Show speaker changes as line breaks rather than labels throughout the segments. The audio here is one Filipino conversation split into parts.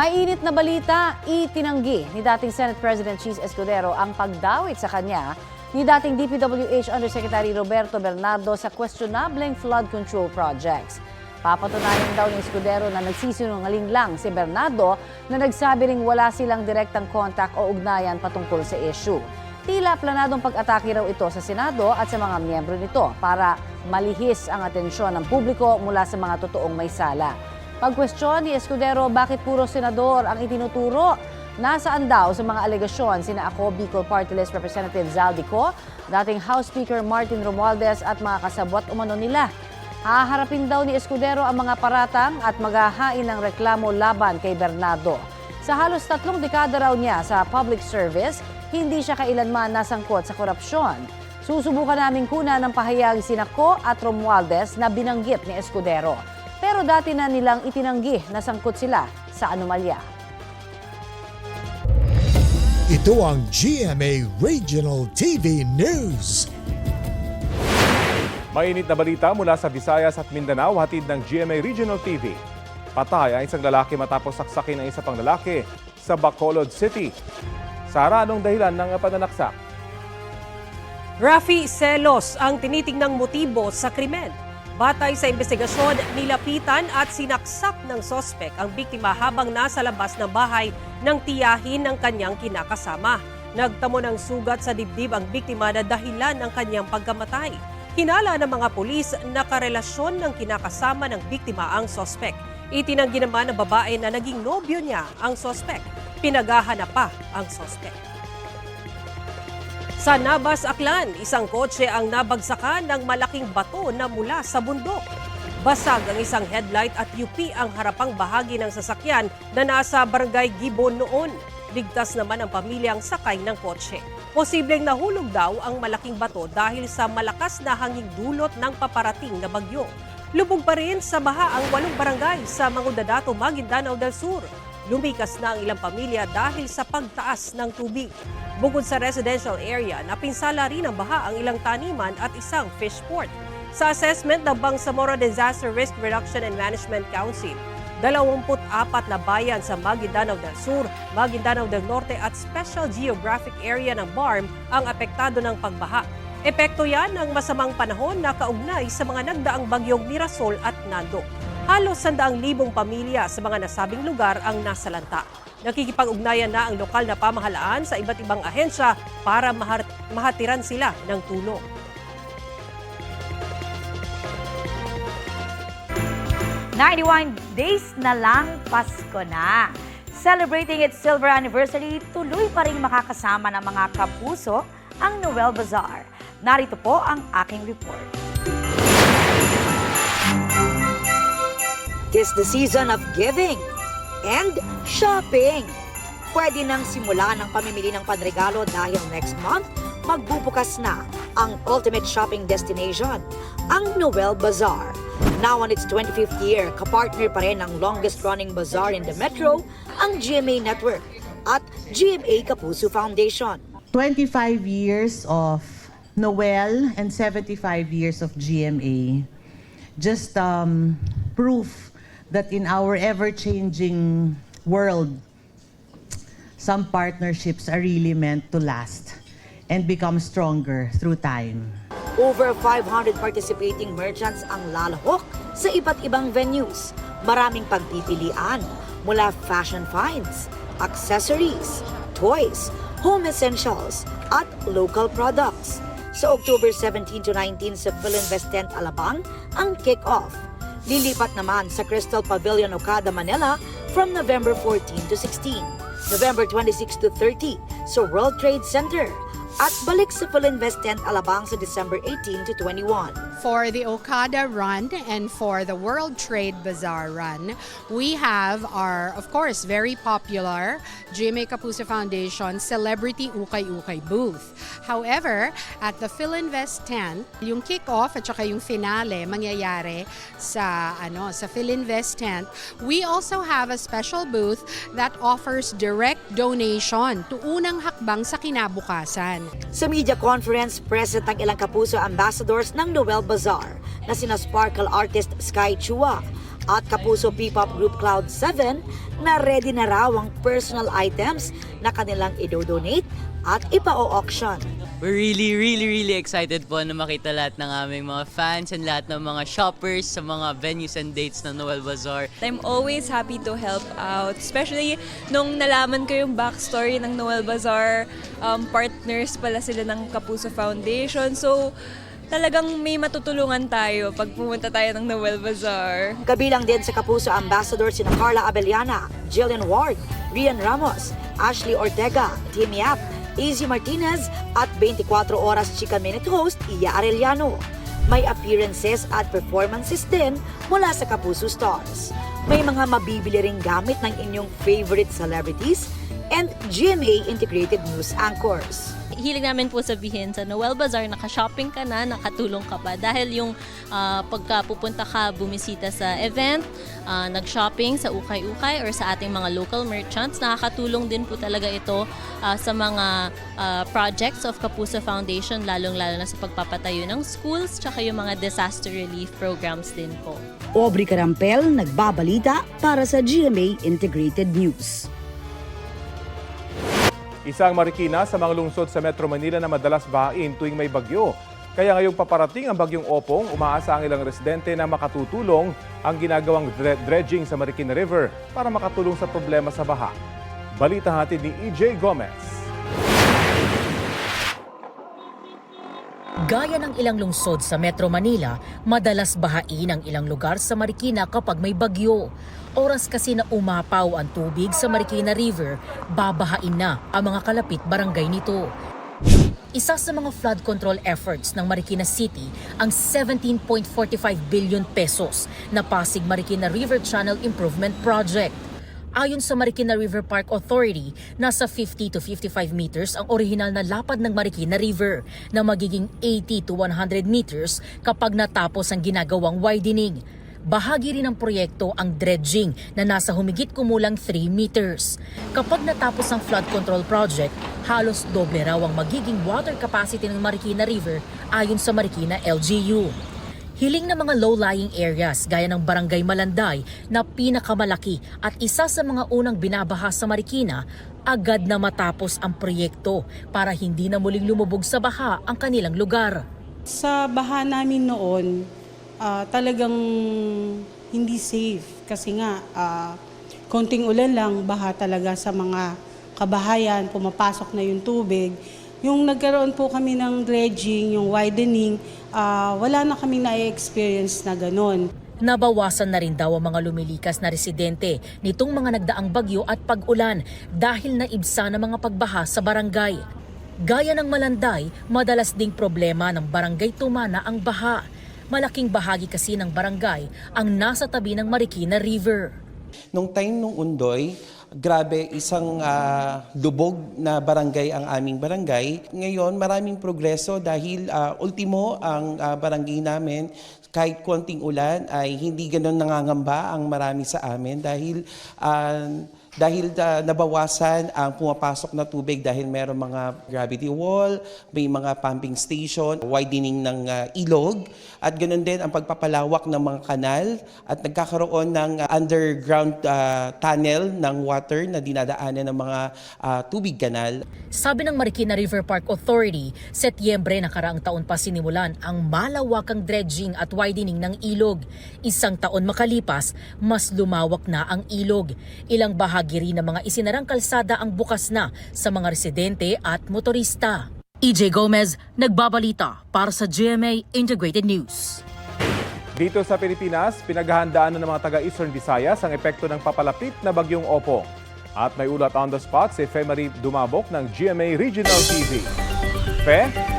Mainit na balita, itinanggi ni dating Senate President Cheese Escudero ang pagdawit sa kanya ni dating DPWH Undersecretary Roberto Bernardo sa questionableng flood control projects. Papatunayan daw ni Escudero na nagsisinungaling lang si Bernardo na nagsabi ring wala silang direktang contact o ugnayan patungkol sa issue. Tila planadong pag-atake raw ito sa Senado at sa mga miyembro nito para malihis ang atensyon ng publiko mula sa mga totoong may sala. Pag-question ni Escudero bakit puro senador ang itinuturo, nasaan daw sa mga alegasyon sina ako Bicol Party List Representative Zaldico, dating House Speaker Martin Romualdez at mga kasabwat umano nila. Haharapin daw ni Escudero ang mga paratang at maghahain ng reklamo laban kay Bernardo. Sa halos tatlong dekada raw niya sa public service, hindi siya kailanman nasangkot sa korupsyon. Susubukan namin kuna ng pahayag si Nako at Romualdez na binanggit ni Escudero. Pero dati na nilang itinanggi na sangkot sila sa anomalya.
Ito ang GMA Regional TV News.
Mainit na balita mula sa Visayas at Mindanao, hatid ng GMA Regional TV. Patay ang isang lalaki matapos saksakin ng isa pang lalaki sa Bacolod City. Sara, anong dahilan ng pananaksak?
Rafi Celos ang tinitingnang motibo sa krimen. Batay sa investigasyon, nilapitan at sinaksak ng sospek ang biktima habang nasa labas ng bahay ng tiyahin ng kanyang kinakasama. Nagtamo ng sugat sa dibdib ang biktima na dahilan ng kanyang pagkamatay. Hinala ng mga pulis na karelasyon ng kinakasama ng biktima ang sospek. Itinanggi naman ng babae na naging nobyo niya ang sospek. Pinaghahanap pa ang sospek. Sa Nabas, Aklan, isang kotse ang nabagsakan ng malaking bato na mula sa bundok. Basag ang isang headlight at UP ang harapang bahagi ng sasakyan na nasa barangay Gibon noon. Ligtas naman ang pamilyang sakay ng kotse. Posibleng nahulog daw ang malaking bato dahil sa malakas na hanging dulot ng paparating na bagyo. Lubog pa rin sa baha ang walong barangay sa Mangudadato, Maguindanao del Sur. Lumikas na ang ilang pamilya dahil sa pagtaas ng tubig. Bukod sa residential area, napinsala rin ang baha ang ilang taniman at isang fish port. Sa assessment ng Bangsamoro Disaster Risk Reduction and Management Council, 24 na bayan sa Maguindanao del Sur, Maguindanao del Norte at Special Geographic Area ng BARM ang apektado ng pagbaha. Epekto yan ng masamang panahon na kaugnay sa mga nagdaang bagyong Mirasol at Nando. Halos sandaang libong pamilya sa mga nasabing lugar ang nasalanta. Nakikipag-ugnayan na ang lokal na pamahalaan sa iba't ibang ahensya para mahatiran sila ng tulong.
Ninety-one days na lang Pasko na. Celebrating its silver anniversary, tuloy pa rin makakasama ng mga kapuso ang Noel Bazaar. Narito po ang aking report.
Tis the season of giving and shopping. Pwede nang simula ng pamimili ng panregalo dahil next month, magbubukas na ang ultimate shopping destination, ang Noel Bazaar. Now on its 25th year, kapartner pa rin ang longest-running bazaar in the metro, ang GMA Network at GMA Kapuso Foundation.
25 years of Noel and 75 years of GMA. Just um, proof that in our ever-changing world, some partnerships are really meant to last and become stronger through time.
Over 500 participating merchants ang lalahok sa iba't ibang venues. Maraming pagpipilian mula fashion finds, accessories, toys, home essentials, at local products. Sa October 17 to 19 sa Philinvest Tent Alabang ang kick-off. Lilipat naman sa Crystal Pavilion Okada, Manila from November 14 to 16. November 26 to 30 sa World Trade Center at balik sa Philinvest Tent Alabang sa December 18 to 21.
For the Okada run and for the World Trade Bazaar run, we have our, of course, very popular GMA Kapuso Foundation Celebrity Ukay Ukay booth. However, at the Philinvest tent, yung kick-off at saka yung finale mangyayari sa ano sa Philinvest tent. We also have a special booth that offers direct donation to unang hakbang sa kinabukasan.
Sa media conference, present ang ilang kapuso ambassadors ng Noel Bazaar na sina sparkle artist Sky Chua, At Kapuso P-pop group Cloud7 na ready na raw ang personal items na kanilang idodonate at ipa-auction.
We're really, really, really excited po na makita lahat ng aming mga fans and lahat ng mga shoppers sa mga venues and dates ng Noel Bazaar.
I'm always happy to help out. Especially nung nalaman ko yung backstory ng Noel Bazaar, um, partners pala sila ng Kapuso Foundation. So, talagang may matutulungan tayo pag pumunta tayo ng Noel Bazaar.
Kabilang din sa Kapuso Ambassador sina Carla Abellana, Jillian Ward, Rian Ramos, Ashley Ortega, Tim Yap, Izzy Martinez at 24 Oras Chika Minute host Iya Arellano. May appearances at performances din mula sa Kapuso Stars. May mga mabibili ring gamit ng inyong favorite celebrities and GMA integrated news anchors.
Hilig namin po sabihin sa Noel Bazaar, naka-shopping ka na, nakatulong ka pa. Dahil yung ah, pagka pupunta ka, bumisita sa event, ah, nag-shopping sa ukay-ukay or sa ating mga local merchants, nakakatulong din po talaga ito ah, sa mga ah, projects of Kapuso Foundation, lalong-lalo na sa pagpapatayo ng schools, tsaka yung mga disaster relief programs din po.
Aubrey Carampel, nagbabalita para sa GMA Integrated News.
Isang Marikina sa mga lungsod sa Metro Manila na madalas bahain tuwing may bagyo. Kaya ngayong paparating ang bagyong Opong, umaasa ang ilang residente na makatutulong ang ginagawang dre- dredging sa Marikina River para makatulong sa problema sa baha. Balita hatid ni EJ Gomez.
Gaya ng ilang lungsod sa Metro Manila, madalas bahain ang ilang lugar sa Marikina kapag may bagyo. Oras kasi na umapaw ang tubig sa Marikina River, babahain na ang mga kalapit barangay nito. Isa sa mga flood control efforts ng Marikina City ang 17.45 billion pesos na Pasig Marikina River Channel Improvement Project. Ayon sa Marikina River Park Authority, nasa 50 to 55 meters ang orihinal na lapad ng Marikina River na magiging 80 to 100 meters kapag natapos ang ginagawang widening. Bahagi rin ng proyekto ang dredging na nasa humigit kumulang 3 meters. Kapag natapos ang flood control project, halos doble raw ang magiging water capacity ng Marikina River ayon sa Marikina LGU. Hiling na mga low-lying areas gaya ng Barangay Malanday na pinakamalaki at isa sa mga unang binabaha sa Marikina, agad na matapos ang proyekto para hindi na muling lumubog sa baha ang kanilang lugar.
Sa baha namin noon, ah, talagang hindi safe kasi nga ah, konting ulan lang, baha talaga sa mga kabahayan, pumapasok na yung tubig. Yung nagkaroon po kami ng dredging, yung widening, ah, wala na kami na-experience na ganon.
Nabawasan na rin daw ang mga lumilikas na residente nitong mga nagdaang bagyo at pag-ulan dahil naibsa ng mga pagbaha sa barangay. Gaya ng Malanday, madalas ding problema ng barangay Tumana ang baha. Malaking bahagi kasi ng barangay ang nasa tabi ng Marikina River.
Nung time nung Undoy, grabe isang ah, lubog na barangay ang aming barangay. Ngayon, maraming progreso dahil ah, ultimo ang ah, barangay namin kahit konting ulan ay hindi ganun nangangamba ang marami sa amin dahil ah, dahil ah, nabawasan ang pumapasok na tubig dahil meron mga gravity wall, may mga pumping station, widening ng ah, ilog, at ganoon din ang pagpapalawak ng mga kanal at nagkakaroon ng ah, underground ah, tunnel ng water na dinadaanan ng mga ah, tubig kanal.
Sabi ng Marikina River Park Authority, Setyembre nakaraang taon pa sinimulan ang malawakang dredging at widening ng ilog. Isang taon makalipas, mas lumawak na ang ilog. Ilang bahagi rin ng mga isinarang kalsada ang bukas na sa mga residente at motorista. EJ Gomez, nagbabalita para sa GMA Integrated News.
Dito sa Pilipinas, pinaghahandaan na ng mga taga-Eastern Visayas ang epekto ng papalapit na bagyong Opong. At may ulat on the spot si Fe Dumabok ng GMA Regional TV. Fe?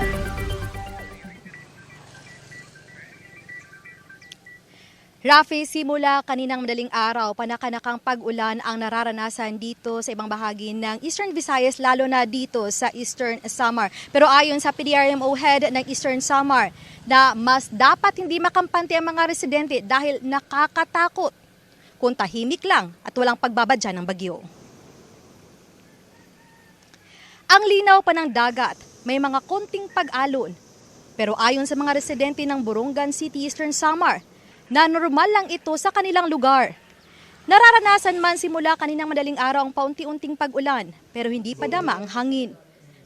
Rafi, simula kaninang madaling araw, panakanakang pag-ulan ang nararanasan dito sa ibang bahagi ng Eastern Visayas, lalo na dito sa Eastern Samar. Pero ayon sa PDRMO head ng Eastern Samar, na mas dapat hindi makampante ang mga residente dahil nakakatakot kung tahimik lang at walang pagbabadya ng bagyo. Ang linaw pa ng dagat, may mga konting pag-alon. Pero ayon sa mga residente ng Borongan City, Eastern Samar, na normal lang ito sa kanilang lugar. Nararanasan man simula kaninang madaling araw ang paunti-unting pag-ulan pero hindi pa dama ang hangin.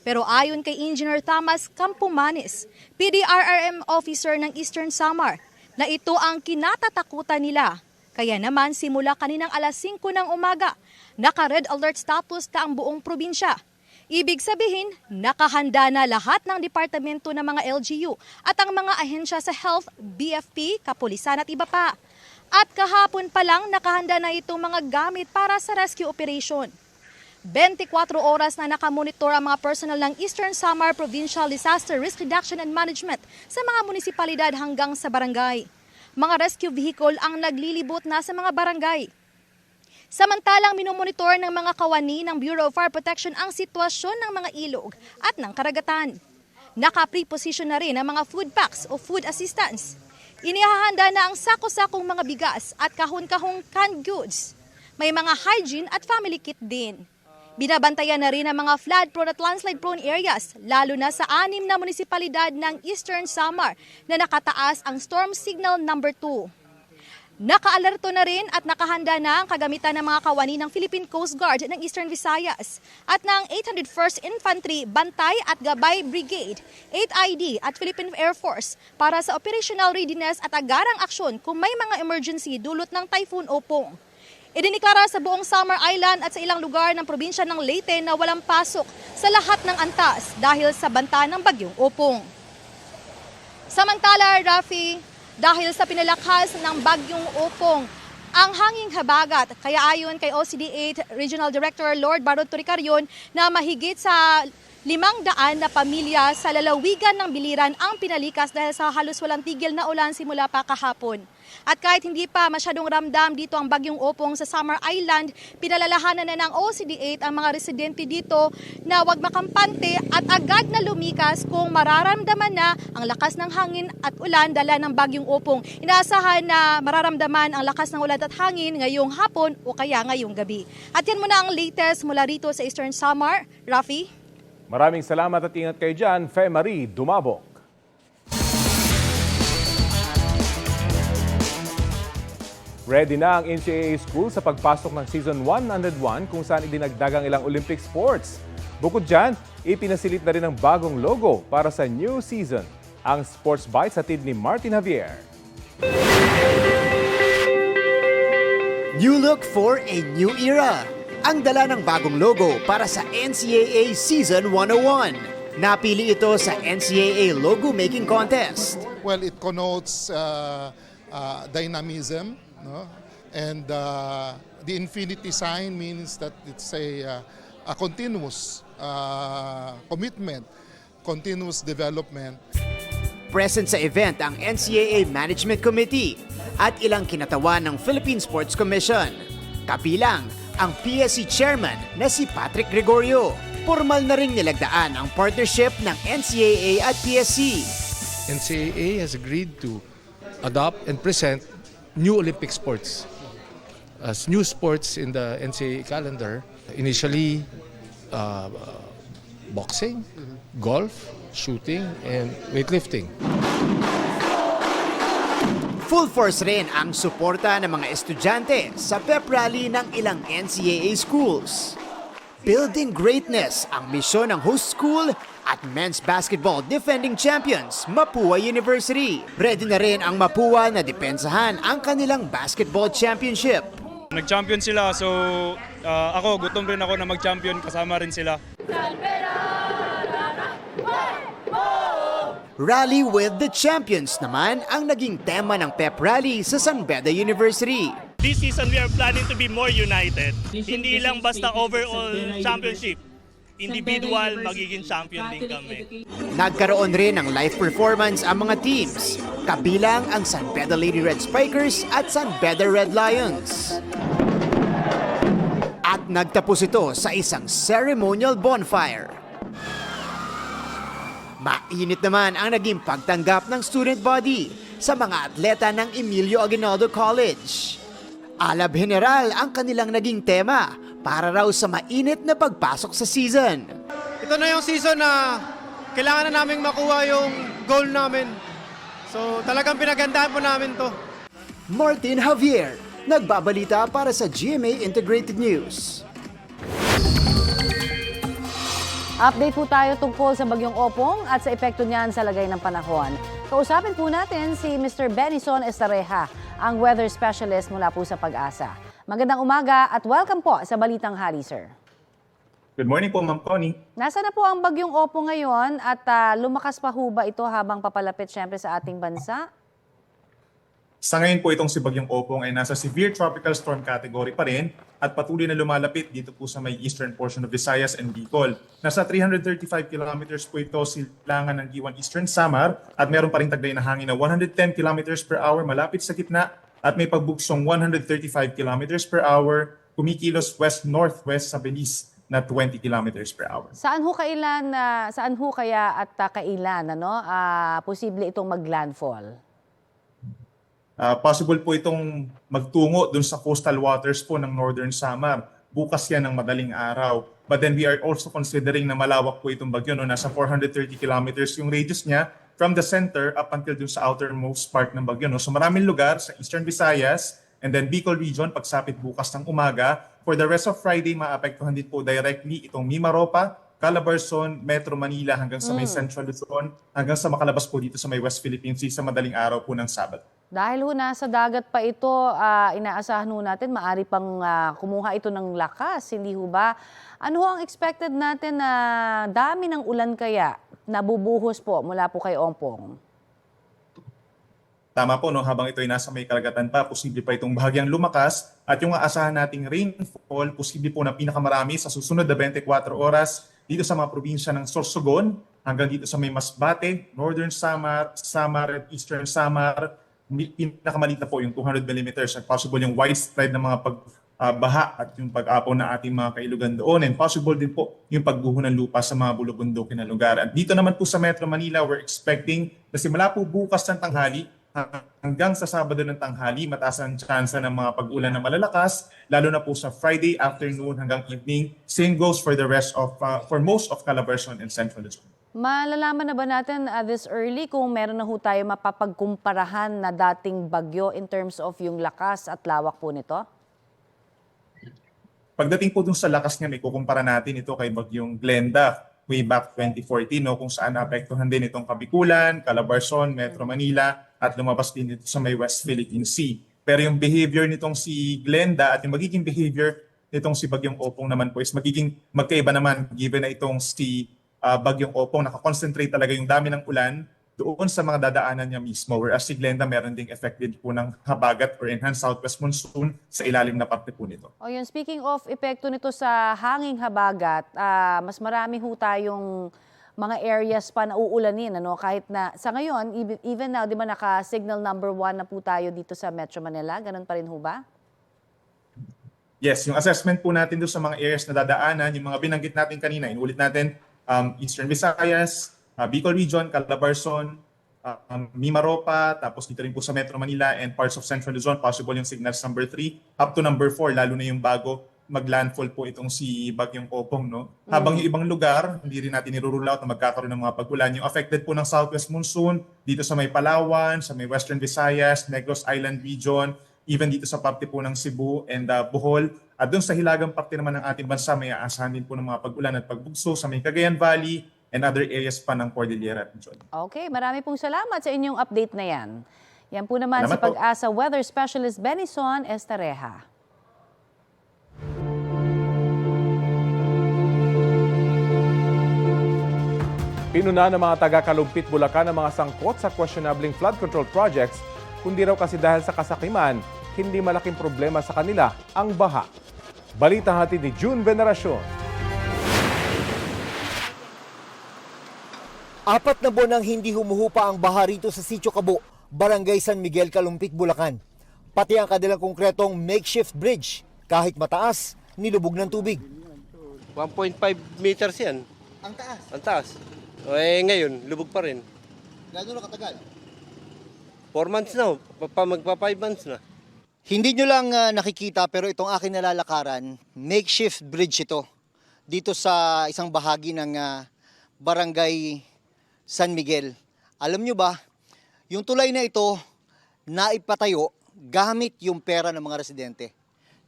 Pero ayon kay Engineer Thomas Campomanes, PDRRM officer ng Eastern Samar, na ito ang kinatatakutan nila. Kaya naman simula kaninang alas 5 ng umaga, naka-red alert status na ang buong probinsya. Ibig sabihin, nakahanda na lahat ng departamento ng mga LGU at ang mga ahensya sa health, BFP, kapulisan at iba pa. At kahapon pa lang nakahanda na itong mga gamit para sa rescue operation. 24 oras na nakamonitor ang mga personal ng Eastern Samar Provincial Disaster Risk Reduction and Management sa mga munisipalidad hanggang sa barangay. Mga rescue vehicle ang naglilibot na sa mga barangay. Samantalang minomonitor ng mga kawani ng Bureau of Fire Protection ang sitwasyon ng mga ilog at ng karagatan. Naka-preposition na rin ang mga food packs o food assistance. Inihahanda na ang sako-sakong mga bigas at kahon-kahong canned goods. May mga hygiene at family kit din. Binabantayan na rin ang mga flood-prone at landslide-prone areas, lalo na sa anim na munisipalidad ng Eastern Samar na nakataas ang storm signal number 2. Nakaalerto na rin at nakahanda na ang kagamitan ng mga kawani ng Philippine Coast Guard ng Eastern Visayas at ng 801st Infantry Bantay at Gabay Brigade, 8ID at Philippine Air Force para sa operational readiness at agarang aksyon kung may mga emergency dulot ng Typhoon Opong. Idiniklara sa buong Summer Island at sa ilang lugar ng probinsya ng Leyte na walang pasok sa lahat ng antas dahil sa banta ng bagyong Opong. Samantala, Rafi, dahil sa pinalakas ng bagyong Opong, ang hanging habagat. Kaya ayon kay OCD8 Regional Director Lord Barod Turicarion na mahigit sa limang daan na pamilya sa lalawigan ng Biliran ang pinalikas dahil sa halos walang tigil na ulan simula pa kahapon. At kahit hindi pa masyadong ramdam dito ang bagyong opong sa Summer Island, pinalalahanan na ng OCD8 ang mga residente dito na wag makampante at agad na lumikas kung mararamdaman na ang lakas ng hangin at ulan dala ng bagyong opong. Inaasahan na mararamdaman ang lakas ng ulan at hangin ngayong hapon o kaya ngayong gabi. At yan muna ang latest mula rito sa Eastern Samar. Rafi?
Maraming salamat at ingat kayo dyan, Fe Marie Dumabok. Ready na ang NCAA School sa pagpasok ng Season 101 kung saan idinagdagang ilang Olympic sports. Bukod dyan, ipinasilip na rin ang bagong logo para sa new season. Ang Sports Bites hatid ni Martin Javier.
New look for a new era. Ang dala ng bagong logo para sa NCAA Season 101. Napili ito sa NCAA Logo Making Contest.
Well, it connotes uh, uh, dynamism, no? and uh, the infinity sign means that it's a, uh, a continuous uh, commitment, continuous development.
Present sa event ang NCAA Management Committee at ilang kinatawan ng Philippine Sports Commission. Kabilang ang PSC Chairman na si Patrick Gregorio. Formal na ring nilagdaan ang partnership ng NCAA at PSC.
NCAA has agreed to adopt and present new Olympic sports as new sports in the NCAA calendar. Initially, uh, boxing, golf, shooting, and weightlifting.
Full force rin ang suporta ng mga estudyante sa pep rally ng ilang NCAA schools. Building greatness ang misyon ng host school at men's basketball defending champions, Mapua University. Ready na rin ang Mapua na depensahan ang kanilang basketball championship.
Nag-champion sila, so uh, ako, gutom rin ako na mag-champion, kasama rin sila.
Rally with the Champions naman ang naging tema ng pep rally sa San Beda University.
This season, we are planning to be more united. Hindi lang basta overall championship. Individual, magiging champion din kami.
Nagkaroon rin ng live performance ang mga teams, kabilang ang San Beda Lady Red Spikers at San Beda Red Lions. At nagtapos ito sa isang ceremonial bonfire. Mainit naman ang naging pagtanggap ng student body sa mga atleta ng Emilio Aguinaldo College. Alab General ang kanilang naging tema para raw sa mainit na pagpasok sa season.
Ito na yung season na kailangan na naming makuha yung goal namin. So talagang pinagandahan po namin to.
Martin Javier, nagbabalita para sa GMA Integrated News.
Update po tayo tungkol sa bagyong Opong at sa epekto niyan sa lagay ng panahon. Kausapin po natin si Mr. Benison Estareja, ang weather specialist mula po sa Pag-asa. Magandang umaga at welcome po sa Balitang Hali, sir.
Good morning po, Ma'am Connie.
Nasa na po ang bagyong Opo ngayon at ah, lumakas pa ho ba ito habang papalapit syempre sa ating bansa?
Sa ngayon po itong si Bagyong Opong ay nasa severe tropical storm category pa rin at patuloy na lumalapit dito po sa may eastern portion of Visayas and Bicol. Nasa 335 kilometers po ito silangan ng Giwan Eastern Samar at meron pa rin taglay na hangin na 110 kilometers per hour malapit sa gitna at may pagbuksong 135 kilometers per hour kumikilos west-northwest sa Belize na 20 kilometers per hour.
Saan ho kailan na saan ho kaya at ah, kailan ano ah, posible itong maglandfall?
Uh, possible po itong magtungo dun sa coastal waters po ng Northern Samar. Bukas yan ng madaling araw. But then we are also considering na malawak po itong bagyo. No? Nasa 430 kilometers yung radius niya from the center up until dun sa outermost part ng bagyo. No? So maraming lugar sa Eastern Visayas and then Bicol region pagsapit bukas ng umaga. For the rest of Friday, maapektuhan din po directly itong Mimaropa, Calabarzon, Metro Manila hanggang sa may
Mm.
Central Luzon hanggang sa makalabas po dito sa may West Philippine Sea sa madaling araw po ng Sabado.
Dahil ho nasa dagat pa ito, ah, inaasahan ho natin maari pang ah, kumuha ito ng lakas, hindi ho ba? Ano ho ang expected natin na dami ng ulan kaya nabubuhos po mula po kay Ompong?
Tama po, no, habang ito ay nasa may karagatan pa, posible pa itong bahagyang lumakas at yung aasahan nating rainfall, posible po na pinakamarami sa susunod na 24 oras dito sa mga probinsya ng Sorsogon hanggang dito sa may Masbate, Northern Samar, Samar at Eastern Samar. Pinakamalit na po yung 200 millimeters at possible yung widespread na mga pagbaha at yung pag-apaw na ating mga kailugan doon. And possible din po yung pagguho ng lupa sa mga bulubundukin na lugar. At dito naman po sa Metro Manila, we're expecting na simula po bukas ng tanghali, hanggang sa Sabado ng tanghali, mataas ang tsansa ng mga pag-ulan na malalakas, lalo na po sa Friday afternoon hanggang evening. Same goes for the rest of, uh, for most of Calabarzon and Central Luzon.
Malalaman na ba natin ah, this early kung meron na ho tayo mapapagkumparahan na dating bagyo in terms of yung lakas at lawak po nito?
Pagdating po dun sa lakas niya, may kukumpara natin ito kay Bagyong Glenda way back 2014, no, kung saan naapektuhan din itong Kabikulan, Calabarzon, Metro Manila, at lumabas din ito sa may West Philippine Sea. Pero yung behavior nitong si Glenda at yung magiging behavior nitong si Bagyong Opong naman po is magiging magkaiba naman given na itong si ah, Bagyong Opong nakakoncentrate talaga yung dami ng ulan doon sa mga dadaanan niya mismo. Whereas si Glenda meron ding effect din po ng habagat or enhanced southwest monsoon sa ilalim na parte po nito.
O yun, speaking of epekto nito sa hanging habagat, ah, mas marami ho tayong mga areas pa na uulanin. Ano? Kahit na sa ngayon, even, even now, di ba naka-signal number one na po tayo dito sa Metro Manila? Ganun pa rin ho ba?
Yes, yung assessment po natin doon sa mga areas na dadaanan, yung mga binanggit natin kanina, inulit natin, um, Eastern Visayas, uh, Bicol Region, Calabarzon, uh, um, Mimaropa, tapos dito rin po sa Metro Manila and parts of Central Luzon, possible yung signals number 3 up to number 4, lalo na yung bago maglandfall po itong si Bagyong Opong. No? Habang yung ibang lugar, hindi rin natin nirurule out na magkakaroon ng mga pagulan. Yung affected po ng southwest monsoon, dito sa may Palawan, sa may Western Visayas, Negros Island Region, even dito sa parte po ng Cebu and uh, Bohol. At doon sa hilagang parte naman ng ating bansa, may aasahan din po ng mga pagulan at pagbugso sa may Cagayan Valley and other areas pa ng Cordillera region.
Okay, marami pong salamat sa inyong update na yan. Yan po naman si
Salamat po.
Pag-asa Weather Specialist Benison Estareja.
Pinuna ng mga taga-Kalumpit, Bulacan ang mga sangkot sa questionabling flood control projects, kundi raw kasi dahil sa kasakiman, hindi malaking problema sa kanila ang baha. Balita hatid ni June Veneracion.
Apat na buwan nang hindi humuhupa ang baha rito sa Sitio Cabo, Barangay San Miguel, Kalumpit, Bulacan. Pati ang kanilang konkretong makeshift bridge, kahit mataas, nilubog ng tubig.
1.5 meters yan.
Ang taas?
Ang taas. Eh ngayon, lubog pa rin.
Gano'n na katagal?
4 months na, pa, pa- magpa 5 months na.
Hindi nyo lang ah, nakikita pero itong aking nalalakaran, makeshift bridge ito. Dito sa isang bahagi ng ah, Barangay San Miguel. Alam nyo ba, yung tulay na ito, naipatayo gamit yung pera ng mga residente.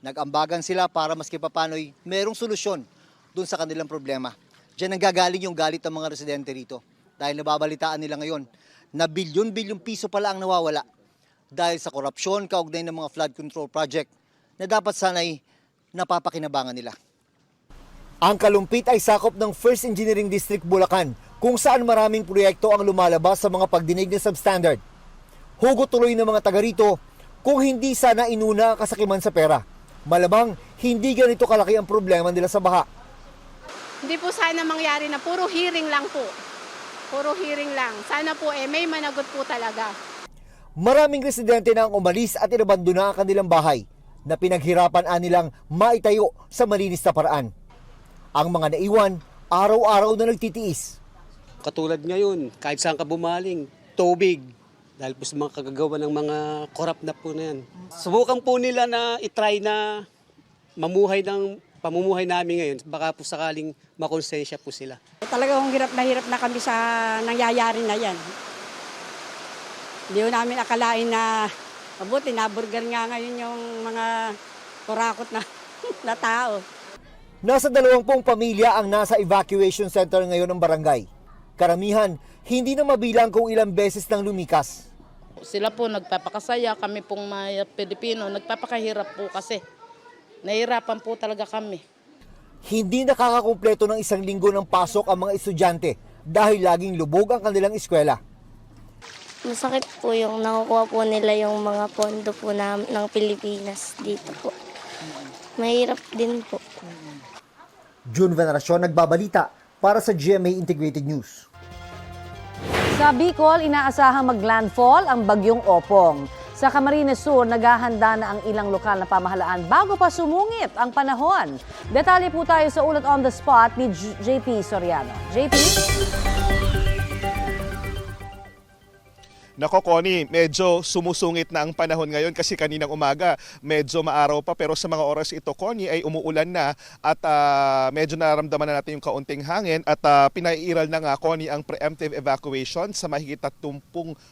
Nag-ambagan sila para maski papano'y merong solusyon dun sa kanilang problema. Diyan nanggagaling yung galit ng mga residente rito. Dahil nababalitaan nila ngayon na bilyon-bilyong piso pala ang nawawala dahil sa korupsyon kaugnay ng mga flood control project na dapat sanay napapakinabangan nila. Ang Kalumpit ay sakop ng First Engineering District Bulacan kung saan maraming proyekto ang lumalabas sa mga pagdinig ng substandard. Hugot tuloy ng mga taga rito kung hindi sana inuna ang kasakiman sa pera. Malamang hindi ganito kalaki ang problema nila sa baha.
Hindi po sana mangyari na puro hearing lang po. Puro hearing lang. Sana po eh may managot po talaga.
Maraming residente na ang umalis at inabando na ang kanilang bahay na pinaghirapan anilang maitayo sa malinis na paraan. Ang mga naiwan, araw-araw na nagtitiis.
Katulad ngayon, kahit saan ka bumaling, tubig. Dahil po sa mga kagagawa ng mga korap na po na yan. Subukan po nila na itry na mamuhay ng pamumuhay namin ngayon. Baka po sakaling makonsensya po sila.
Talagang hirap na hirap na kami sa nangyayari na yan. Hindi ko namin akalain na mabuti, naburger nga ngayon yung mga kurakot na, na tao.
Nasa dalawampung pamilya ang nasa evacuation center ngayon ng barangay. Karamihan, hindi na mabilang kung ilang beses nang lumikas.
Sila po nagpapakasaya, kami pong mga Pilipino, nagpapakahirap po kasi. Nahirapan po talaga kami.
Hindi nakakakumpleto ng isang linggo ng pasok ang mga estudyante dahil laging lubog ang kanilang eskwela.
Masakit po yung nakukuha po nila yung mga pondo po na, ng Pilipinas dito po. Mahirap din po.
June Veneracion nagbabalita para sa GMA Integrated News.
Sa Bicol, inaasahang maglandfall ang bagyong Opong. Sa Camarines Sur, naghahanda na ang ilang lokal na pamahalaan bago pa sumungit ang panahon. Detalye po tayo sa ulat on the spot ni J- JP Soriano. JP?
Nako Connie, medyo sumusungit na ang panahon ngayon kasi kaninang umaga medyo maaraw pa. Pero sa mga oras ito Connie ay umuulan na at ah, medyo nararamdaman na natin yung kaunting hangin. At ah, pinaiiral na nga Connie ang preemptive evacuation sa mahigit 30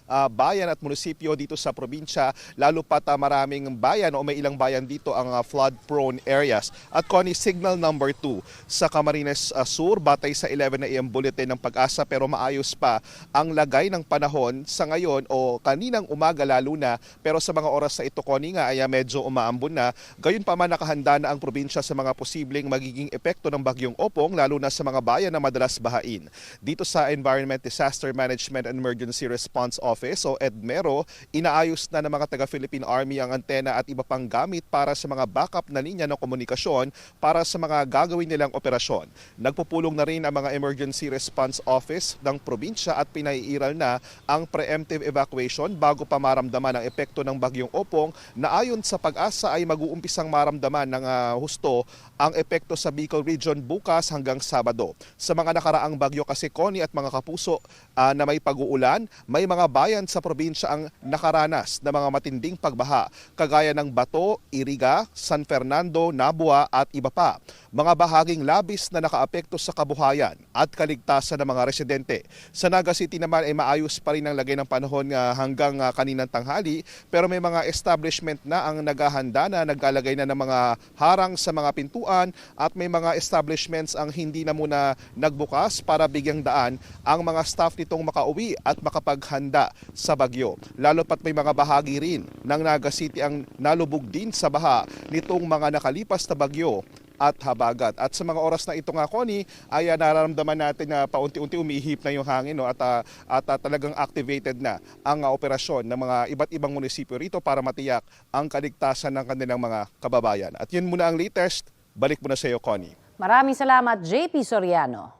ah, bayan at munisipyo dito sa probinsya. Lalo pat ah, maraming bayan o may ilang bayan dito ang ah, flood prone areas. At Connie, signal number 2 sa Camarines ah, Sur batay sa 11 na AM bulletin ng pag-asa. Pero maayos pa ang lagay ng panahon sa ngayon o kaninang umaga lalo na pero sa mga oras sa ito Connie nga ay ah, medyo umaambon na. Gayon pa man nakahanda na ang probinsya sa mga posibleng magiging epekto ng bagyong Opong lalo na sa mga bayan na madalas bahain. Dito sa Environment Disaster Management and Emergency Response Office o EDMERO, inaayos na ng mga taga-Philippine Army ang antena at iba pang gamit para sa mga backup na linya ng komunikasyon para sa mga gagawin nilang operasyon. Nagpupulong na rin ang mga Emergency Response Office ng probinsya at pinaiiral na ang preemptive evacuation bago pa maramdaman ang epekto ng bagyong Opong na ayon sa pag-asa ay mag-uumpisang maramdaman ng ah, husto ang epekto sa Bicol Region bukas hanggang Sabado. Sa mga nakaraang bagyo kasi Connie at mga kapuso ah, na may pag-uulan, may mga bayan sa probinsya ang nakaranas ng mga matinding pagbaha kagaya ng Bato, Iriga, San Fernando, Nabua at iba pa. Mga bahaging labis na nakaapekto sa kabuhayan at kaligtasan ng mga residente. Sa Naga City naman ay maayos pa rin ang lagay ng panahon ah, hanggang ah, kaninang tanghali pero may mga establishment na ang naghahanda na naglalagay na ng mga harang sa mga pintuan at may mga establishments ang hindi na muna nagbukas para bigyang daan ang mga staff nitong makauwi at makapaghanda sa bagyo. Lalo pat may mga bahagi rin ng Naga City ang nalubog din sa baha nitong mga nakalipas na bagyo at habagat. At sa mga oras na ito nga, Connie, ay ah, nararamdaman natin na paunti-unti umihip na yung hangin no? at, ah, at ah, talagang activated na ang ah, operasyon ng mga iba't ibang munisipyo rito para matiyak ang kaligtasan ng kanilang mga kababayan. At yun muna ang latest. Balik muna sa iyo, Connie.
Maraming salamat, JP Soriano.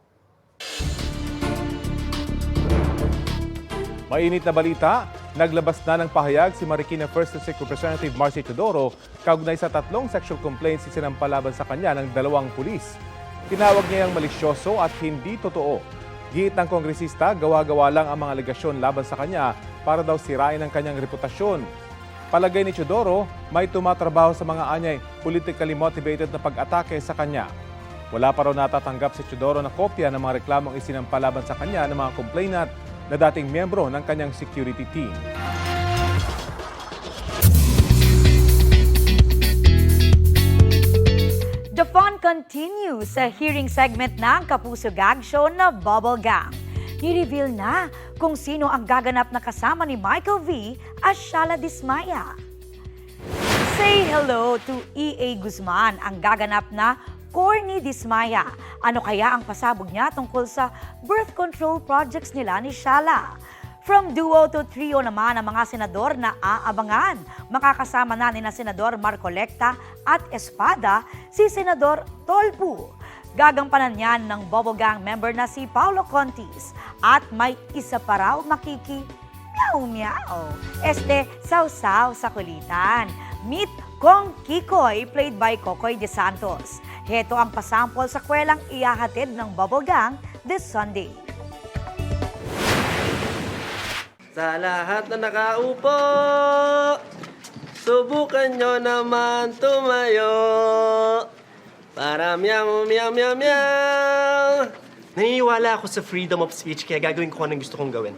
Mainit na balita, naglabas na ng pahayag si Marikina 1st District Representative Marcy Teodoro kaugnay sa tatlong sexual complaints sinampalaban sa kanya ng dalawang pulis. Tinawag niya yung malisyoso at hindi totoo. Giit ng kongresista, gawa-gawa lang ang mga alegasyon laban sa kanya para daw sirain ang kanyang reputasyon. Palagay ni Teodoro, may tumatrabaho sa mga anyay politically motivated na pag-atake sa kanya. Wala pa raw natatanggap si Teodoro na kopya ng mga reklamong isinampalaban sa kanya ng mga complainant na dating miyembro ng kanyang security team.
The fun continues sa hearing segment ng Kapuso Gag Show na Bubble Gang. Ni-reveal na kung sino ang gaganap na kasama ni Michael V as Shala Dismaya. Say hello to E.A. Guzman, ang gaganap na Corny Dismaya. Ano kaya ang pasabog niya tungkol sa birth control projects nila ni Shala? From duo to trio naman ang mga senador na aabangan. Makakasama na ni na Senador Marcolecta at Espada si Senador Tolpu. Gagampanan niyan ng Bobogang member na si Paulo Contis at may isa pa raw makiki Meow meow. Este, sausaw sa kulitan. Meet Kong Kikoy, played by Kokoy De Santos. Heto ang pasampol sa kwelang iyahatid ng Bubble Gang this Sunday.
Sa lahat na nakaupo, subukan nyo naman tumayo. Para meow, meow, meow, meow.
Naniniwala ako sa freedom of speech kaya gagawin ko anong gusto kong gawin.